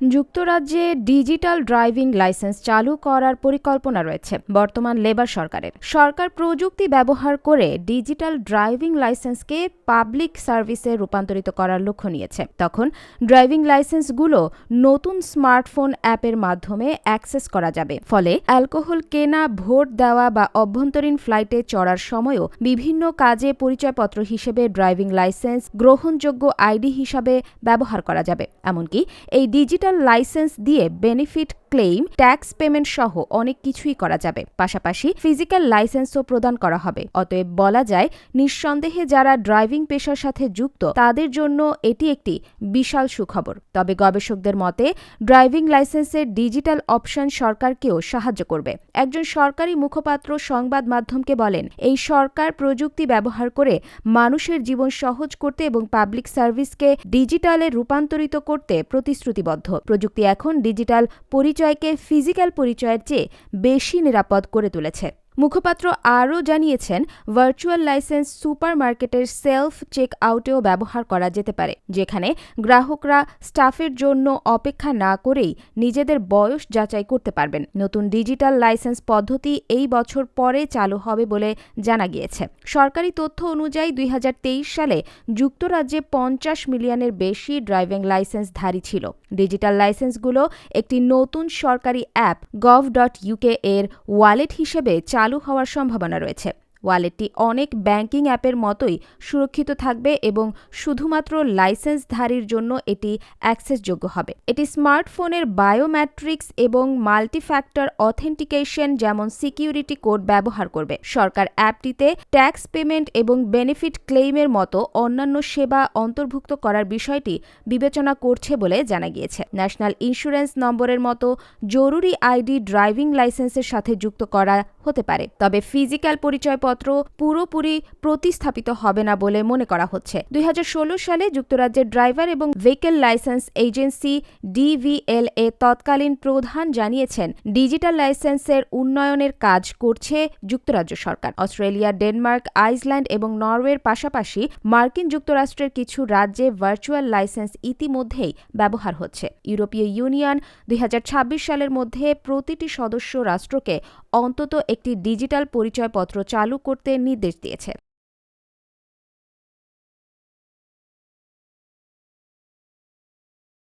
যুক্তরাজ্যে digital driving licence চালু করার পরিকল্পনা রয়েছে বর্তমান লেবার সরকারের। সরকার প্রযুক্তি ব্যবহার করে ডিজিটাল ড্রাইভিং লাইসেন্সকে পাবলিক সার্ভিসে রূপান্তরিত করার লক্ষ্য নিয়েছে। তখন ড্রাইভিং লাইসেন্সগুলো নতুন স্মার্টফোন অ্যাপের মাধ্যমে অ্যাক্সেস করা যাবে। ফলে অ্যালকোহল কেনা, ভোট দেওয়া বা অভ্যন্তরীণ ফ্লাইটে চড়ার সময়ও বিভিন্ন কাজে পরিচয়পত্র হিসেবে ড্রাইভিং লাইসেন্স গ্রহণযোগ্য আইডি হিসাবে ব্যবহার করা যাবে। এমনকি এই ডিজিটাল লাইসেন্স দিয়ে বেনিফিট ক্লেইম ট্যাক্স পেমেন্ট সহ অনেক কিছুই করা যাবে। পাশাপাশি ফিজিক্যাল লাইসেন্সও প্রদান করা হবে। অতএব বলা যায়, নিঃসন্দেহে যারা ড্রাইভিং পেশার সাথে যুক্ত, তাদের জন্য এটি একটি বিশাল সুখবর। তবে গবেষকদের মতে ড্রাইভিং লাইসেন্সের ডিজিটাল অপশন সরকারকেও সাহায্য করবে। একজন সরকারি মুখপাত্র সংবাদ মাধ্যমকে বলেন, এই সরকার প্রযুক্তি ব্যবহার করে মানুষের জীবন সহজ করতে এবং পাবলিক সার্ভিসকে ডিজিটালে রূপান্তরিত করতে প্রতিশ্রুতিবদ্ধ। প্রযুক্তি এখন ডিজিটাল পরিচয়কে ফিজিক্যাল পরিচয়ের চেয়ে বেশি নিরাপদ করে তুলেছে। মুখপাত্র আরও জানিয়েছেন, ভার্চুয়াল লাইসেন্স সুপারমার্কেটের সেলফ চেক আউটেও ব্যবহার করা যেতে পারে, যেখানে গ্রাহকরা স্টাফের জন্য অপেক্ষা না করেই নিজেদের বয়স যাচাই করতে পারবেন। নতুন ডিজিটাল লাইসেন্স পদ্ধতি এই বছর পরে চালু হবে বলে জানা গিয়েছে। সরকারি তথ্য অনুযায়ী দুই হাজার তেইশ সালে যুক্তরাজ্যে পঞ্চাশ মিলিয়নের বেশি ড্রাইভিং লাইসেন্সধারী ছিল। ডিজিটাল লাইসেন্সগুলো একটি নতুন সরকারি অ্যাপ গভ ডট ইউকে এর ওয়ালেট হিসেবে হওয়ার সম্ভাবনা রয়েছে। ওয়ালেটটি অনেক ব্যাংকিং অ্যাপের মতোই সুরক্ষিত থাকবে এবং শুধুমাত্র লাইসেন্সধারীর জন্য এটি অ্যাক্সেসযোগ্য হবে। এটি স্মার্টফোনের বায়োমেট্রিক্স এবং মাল্টিফ্যাক্টর অথেন্টিকেশন যেমন সিকিউরিটি কোড ব্যবহার করবে। সরকার অ্যাপটিতে ট্যাক্স পেমেন্ট এবং বেনিফিট ক্লেইমের মতো অন্যান্য সেবা অন্তর্ভুক্ত করার বিষয়টি বিবেচনা করছে বলে জানা গিয়েছে। ন্যাশনাল ইন্স্যুরেন্স নম্বরের মতো জরুরি আইডি ড্রাইভিং লাইসেন্সের সাথে যুক্ত করা হতে পারে। তবে ফিজিক্যাল পরিচয়পত্র পুরোপুরি প্রতিস্থাপিত হবে না বলে মনে করা হচ্ছে। দুই হাজার ষোলো সালে যুক্তরাজ্যের ড্রাইভার এবং ভেহিকেল লাইসেন্স এজেন্সি ডিভিএলএ তৎকালীন প্রধান জানিয়েছেন, ডিজিটাল লাইসেন্সের উন্নয়নের কাজ করছে যুক্তরাজ্য সরকার। অস্ট্রেলিয়া, ডেনমার্ক, আইসল্যান্ড এবং নরওয়ের পাশাপাশি মার্কিন যুক্তরাষ্ট্রের কিছু রাজ্যে ভার্চুয়াল লাইসেন্স ইতিমধ্যেই ব্যবহার হচ্ছে। ইউরোপীয় ইউনিয়ন দুই হাজার ছাব্বিশ সালের মধ্যে প্রতিটি সদস্য রাষ্ট্রকে অন্তত একটি ডিজিটাল পরিচয়পত্র চালু করতে নির্দেশ দিয়েছে।